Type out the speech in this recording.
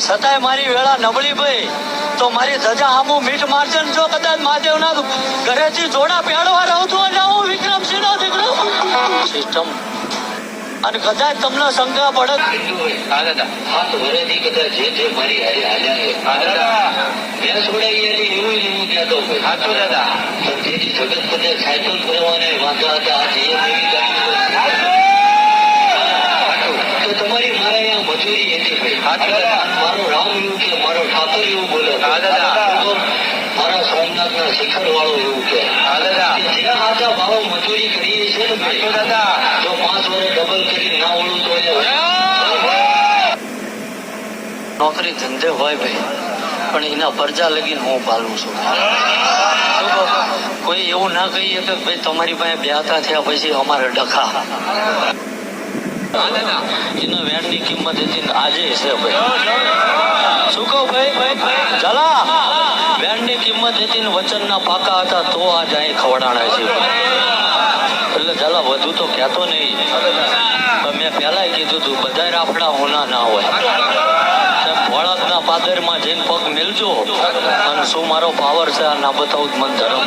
છતાંય મારી વેળા નબળી ભાઈ તો મારી ધજા આમું મીઠ મારશે જો કદાચ મહાદેવના ઘરેથી જોડા પહેરવા રહું છું અને હું વિક્રમસિંહ નો દીકરો. સિસ્ટમ. અને કદાચ તમને શંકા પડે હા દાદા. હાથ વરેથી કદાચ જે જે મારી હારે હાલ્યા હા દાદા. મેં છોડાવી એટલે એવું જ કહેતો હોય. સાચું દાદા. તો જેથી જગત કદાચ સાયકલ ફરવાને વાંધા હતા આજે એ નવી ગાડી તમારી મારા અહીંયા મજૂરી મારો રામ એવું કે મારો ઠાકોર એવું બોલે. હા દાદા. તો શિખર વાળો એવું કે. હા દાદા. કે જે આજા ભાવ મજૂરી કરીએ છીએ ને ભાઈ, સાચું દાદા. તો પાંચ વર્ષ ડબલ કરી ના ઓળું તો નોકરી ધંધે હોય ભાઈ પણ એના પરજા લગીને હું પાલું છું. કોઈ એવું ના કહીએ કે ભાઈ તમારી પાસે બ્યાતા થયા પછી અમારે ડખા. કિંમત હતી હતી વચનના પાકા હતા, તો આજ અહીં ખવડાણા છે એટલે જલા વધુ તો કહેતો નહીં. મેં પહેલા કીધું તું બધા રાફડા હોના ના હોય. વળકના પાદરમાં જઈને પગ મેલજો. અને શું મારો પાવર છે આ ના બતાવું મન ધરમ.